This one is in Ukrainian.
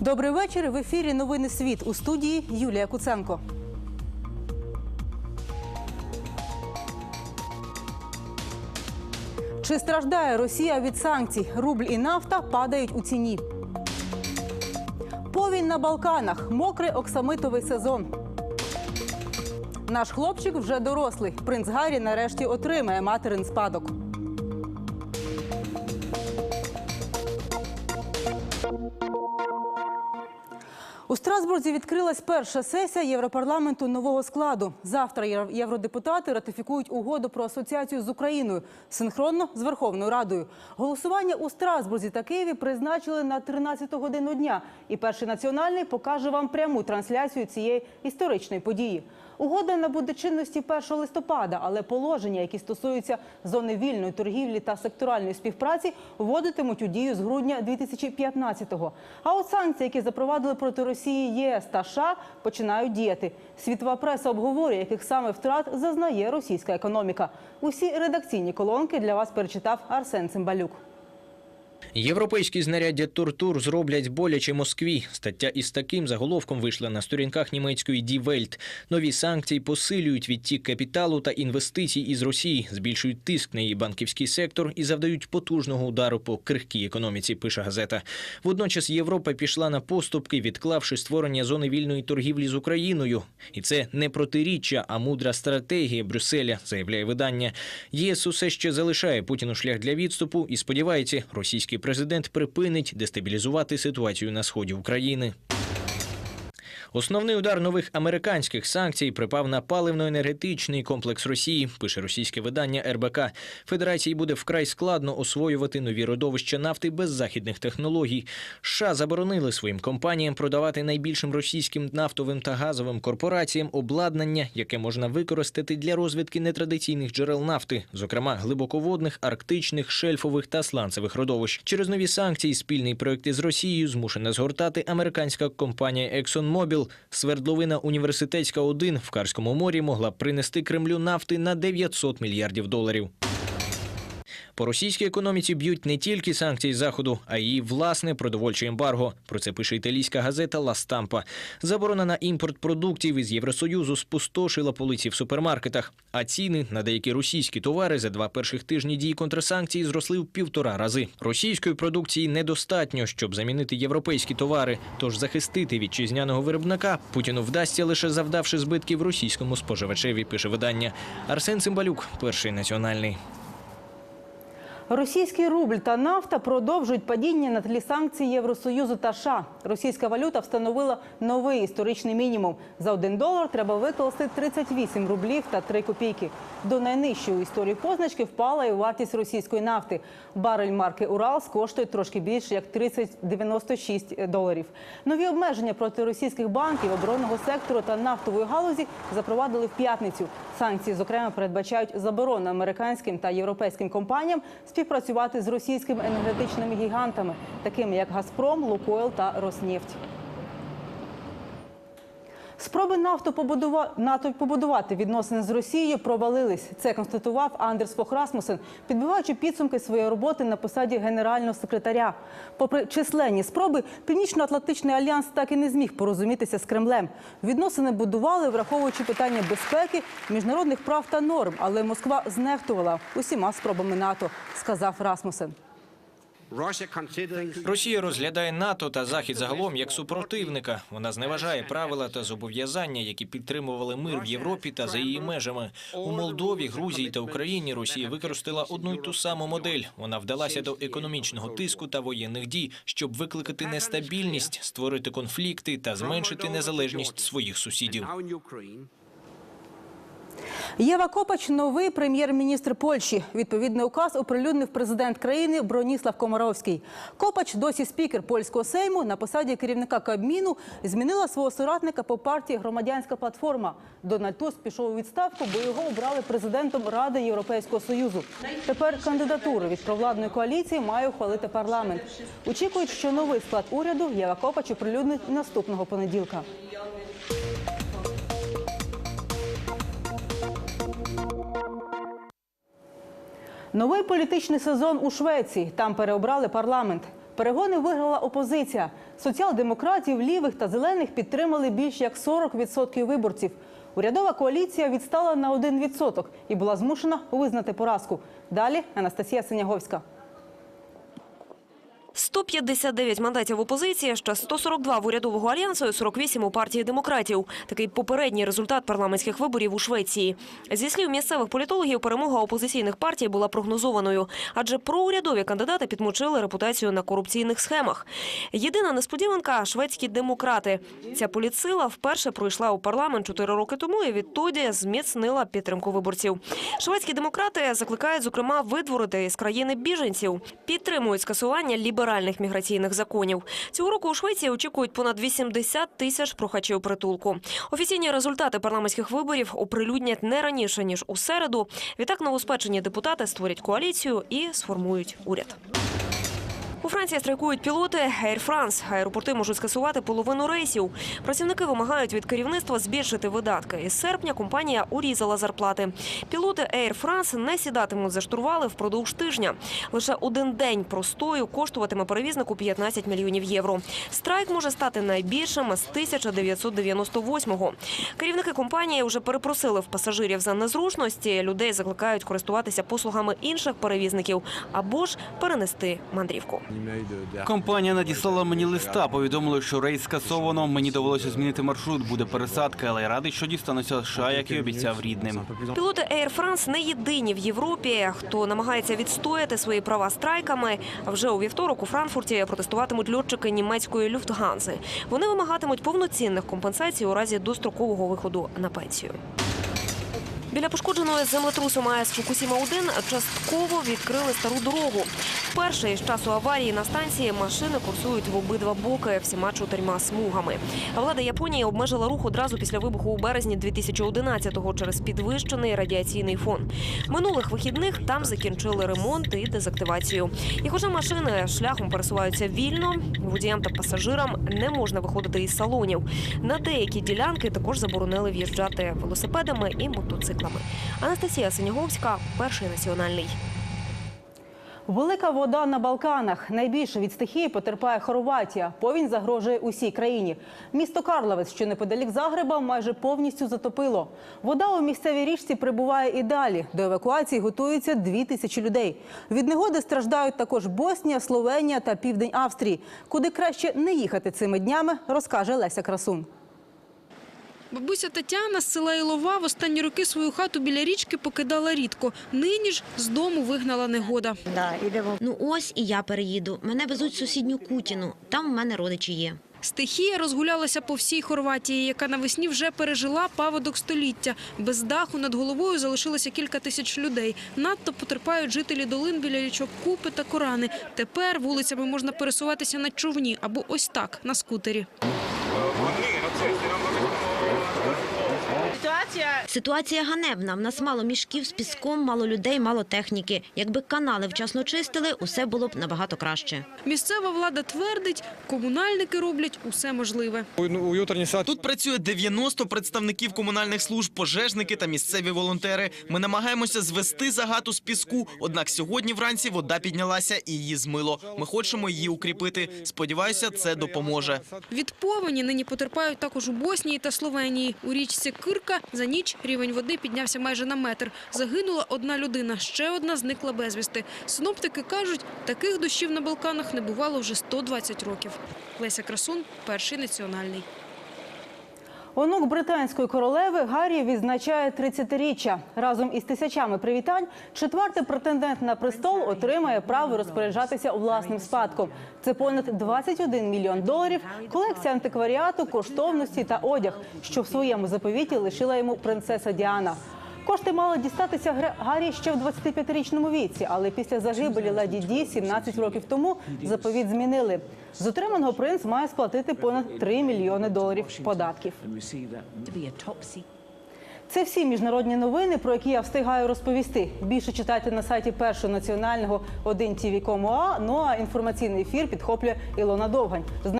Добрий вечір. В ефірі Новини Світ у студії Юлія Куценко. Чи страждає Росія від санкцій? Рубль і нафта падають у ціні. Повінь на Балканах. Мокрий оксамитовий сезон. Наш хлопчик вже дорослий. Принц Гаррі нарешті отримає материн спадок. Страсбурзі відкрилась перша сесія Європарламенту нового складу. Завтра єв- євродепутати ратифікують угоду про асоціацію з Україною синхронно з Верховною Радою. Голосування у Страсбурзі та Києві призначили на 13 годину дня. І перший національний покаже вам пряму трансляцію цієї історичної події. Угода набуде чинності 1 листопада, але положення, які стосуються зони вільної торгівлі та секторальної співпраці, вводитимуть у дію з грудня 2015-го. А от санкції, які запровадили проти Росії ЄС та США, починають діяти. Світова преса обговорює, яких саме втрат зазнає російська економіка. Усі редакційні колонки для вас перечитав Арсен Цимбалюк. Європейські знаряддя тортур зроблять боляче Москві. Стаття із таким заголовком вийшла на сторінках німецької Die Welt. Нові санкції посилюють відтік капіталу та інвестицій із Росії, збільшують тиск на її банківський сектор і завдають потужного удару по крихкій економіці. Пише газета. Водночас Європа пішла на поступки, відклавши створення зони вільної торгівлі з Україною. І це не протиріччя, а мудра стратегія Брюсселя, заявляє видання. ЄС усе ще залишає Путіну шлях для відступу і сподівається, російський президент припинить дестабілізувати ситуацію на сході України. Основний удар нових американських санкцій припав на паливно-енергетичний комплекс Росії, пише російське видання РБК. Федерації буде вкрай складно освоювати нові родовища нафти без західних технологій. США заборонили своїм компаніям продавати найбільшим російським нафтовим та газовим корпораціям обладнання, яке можна використати для розвідки нетрадиційних джерел нафти, зокрема глибоководних, арктичних, шельфових та сланцевих родовищ. Через нові санкції спільний проект із Росією змушена згортати американська компанія ExxonMobil. Свердловина університетська 1 в Карському морі могла принести Кремлю нафти на 900 мільярдів доларів. По російській економіці б'ють не тільки санкції заходу, а й її власне продовольче ембарго. Про це пише італійська газета Ла Стампа. Заборона на імпорт продуктів із Євросоюзу спустошила полиці в супермаркетах. А ціни на деякі російські товари за два перших тижні дії контрсанкцій зросли в півтора рази. Російської продукції недостатньо, щоб замінити європейські товари. Тож захистити вітчизняного виробника Путіну вдасться лише завдавши збитків російському споживачеві. Пише видання. Арсен Цимбалюк, перший національний. Російський рубль та нафта продовжують падіння на тлі санкцій Євросоюзу та США. Російська валюта встановила новий історичний мінімум. За один долар треба викласти 38 рублів та 3 копійки. До найнижчої історії позначки впала і вартість російської нафти. Барель марки Уралс коштує трошки більше як 30,96 доларів. Нові обмеження проти російських банків, оборонного сектору та нафтової галузі запровадили в п'ятницю. Санкції, зокрема, передбачають заборону американським та європейським компаніям співпрацювати з російськими енергетичними гігантами, такими як Газпром, Лукойл та Роснефть. Спроби нафту побудува... НАТО побудувати відносини з Росією провалились. Це констатував Андерс Фох Расмусен, підбиваючи підсумки своєї роботи на посаді генерального секретаря. Попри численні спроби, Північно-Атлантичний альянс так і не зміг порозумітися з Кремлем. Відносини будували, враховуючи питання безпеки, міжнародних прав та норм. Але Москва знехтувала усіма спробами НАТО, сказав Расмусен. Росія розглядає НАТО та Захід загалом як супротивника. Вона зневажає правила та зобов'язання, які підтримували мир в Європі та за її межами. У Молдові, Грузії та Україні Росія використала одну й ту саму модель. Вона вдалася до економічного тиску та воєнних дій, щоб викликати нестабільність, створити конфлікти та зменшити незалежність своїх сусідів. Єва Копач – новий прем'єр-міністр Польщі. Відповідний указ оприлюднив президент країни Броніслав Комаровський. Копач, досі спікер польського сейму, на посаді керівника Кабміну змінила свого соратника по партії Громадянська платформа. Дональд Туск пішов у відставку, бо його обрали президентом Ради Європейського союзу. Тепер кандидатуру від провладної коаліції має ухвалити парламент. Очікують, що новий склад уряду Єва Копач оприлюднить наступного понеділка. Новий політичний сезон у Швеції. Там переобрали парламент. Перегони виграла опозиція. Соціал-демократів, лівих та зелених підтримали більш як 40% виборців. Урядова коаліція відстала на 1% і була змушена визнати поразку. Далі Анастасія Синяговська. 159 мандатів опозиції, ще 142 в урядового альянсу і 48 у партії демократів. Такий попередній результат парламентських виборів у Швеції. Зі слів місцевих політологів, перемога опозиційних партій була прогнозованою, адже проурядові кандидати підмочили репутацію на корупційних схемах. Єдина несподіванка – шведські демократи. Ця політсила вперше пройшла у парламент 4 роки тому і відтоді зміцнила підтримку виборців. Шведські демократи закликають, зокрема, видворити із країни біженців, підтримують скасування ліберальних міграційних законів. Цього року у Швеції очікують понад 80 тисяч прохачів притулку. Офіційні результати парламентських виборів оприлюднять не раніше ніж у середу. Відтак новоспечені депутати створять коаліцію і сформують уряд. У Франції страйкують пілоти Air France. Аеропорти можуть скасувати половину рейсів. Працівники вимагають від керівництва збільшити видатки. Із серпня компанія урізала зарплати. Пілоти Air France не сідатимуть за штурвали впродовж тижня. Лише один день простою коштуватиме перевізнику 15 мільйонів євро. Страйк може стати найбільшим з 1998-го. Керівники компанії вже перепросили в пасажирів за незручності. Людей закликають користуватися послугами інших перевізників або ж перенести мандрівку. Компанія надіслала мені листа, повідомили, що рейс скасовано. Мені довелося змінити маршрут, буде пересадка, але я радий, що дістануся США, як і обіцяв рідним. Пілоти Air France не єдині в Європі, хто намагається відстояти свої права страйками. Вже у вівторок у Франкфурті протестуватимуть льотчики німецької люфтганзи. Вони вимагатимуть повноцінних компенсацій у разі дострокового виходу на пенсію. Біля пошкодженої землетрусом АЕС Фукусіма-1 частково відкрили стару дорогу. Вперше із часу аварії на станції машини курсують в обидва боки всіма чотирма смугами. Влада Японії обмежила рух одразу після вибуху у березні 2011-го через підвищений радіаційний фон. Минулих вихідних там закінчили ремонт і дезактивацію. І хоча машини шляхом пересуваються вільно, водіям та пасажирам не можна виходити із салонів. На деякі ділянки також заборонили в'їжджати велосипедами і мотоциклами. Анастасія Синяговська, перший національний. Велика вода на Балканах. Найбільше від стихії потерпає Хорватія. Повінь загрожує усій країні. Місто Карловець, що неподалік Загреба, майже повністю затопило. Вода у місцевій річці прибуває і далі. До евакуації готуються дві тисячі людей. Від негоди страждають також Боснія, Словенія та Південь Австрії. Куди краще не їхати цими днями, розкаже Леся Красун. Бабуся Тетяна з села Ілова в останні роки свою хату біля річки покидала рідко. Нині ж з дому вигнала негода. Ну ось і я переїду. Мене везуть в сусідню Кутіну. Там в мене родичі є. Стихія розгулялася по всій Хорватії, яка навесні вже пережила паводок століття. Без даху над головою залишилося кілька тисяч людей. Надто потерпають жителі долин біля річок Купи та Корани. Тепер вулицями можна пересуватися на човні або ось так, на скутері. Ситуація ганебна. В нас мало мішків з піском, мало людей, мало техніки. Якби канали вчасно чистили, усе було б набагато краще. Місцева влада твердить, комунальники роблять усе можливе. Тут працює 90 представників комунальних служб, пожежники та місцеві волонтери. Ми намагаємося звести загату з піску. Однак сьогодні вранці вода піднялася і її змило. Ми хочемо її укріпити. Сподіваюся, це допоможе. Від повені нині потерпають також у Боснії та Словенії. У річці Кирка за ніч рівень води піднявся майже на метр. Загинула одна людина, ще одна зникла безвісти. Синоптики кажуть, таких дощів на Балканах не бувало вже 120 років. Леся Красун, перший національний. Онук британської королеви Гаррі відзначає 30-річчя. Разом із тисячами привітань четвертий претендент на престол отримає право розпоряджатися власним спадком. Це понад 21 мільйон доларів, колекція антикваріату, коштовності та одяг, що в своєму заповіті лишила йому принцеса Діана. Кошти мали дістатися Гаррі ще в 25-річному віці, але після загибелі леді Ді 17 років тому заповіт змінили. З отриманого принц має сплатити понад 3 мільйони доларів податків. Це всі міжнародні новини, про які я встигаю розповісти. Більше читайте на сайті першого національного 1 TV.com.ua, Ну а інформаційний ефір підхоплює Ілона Довгань.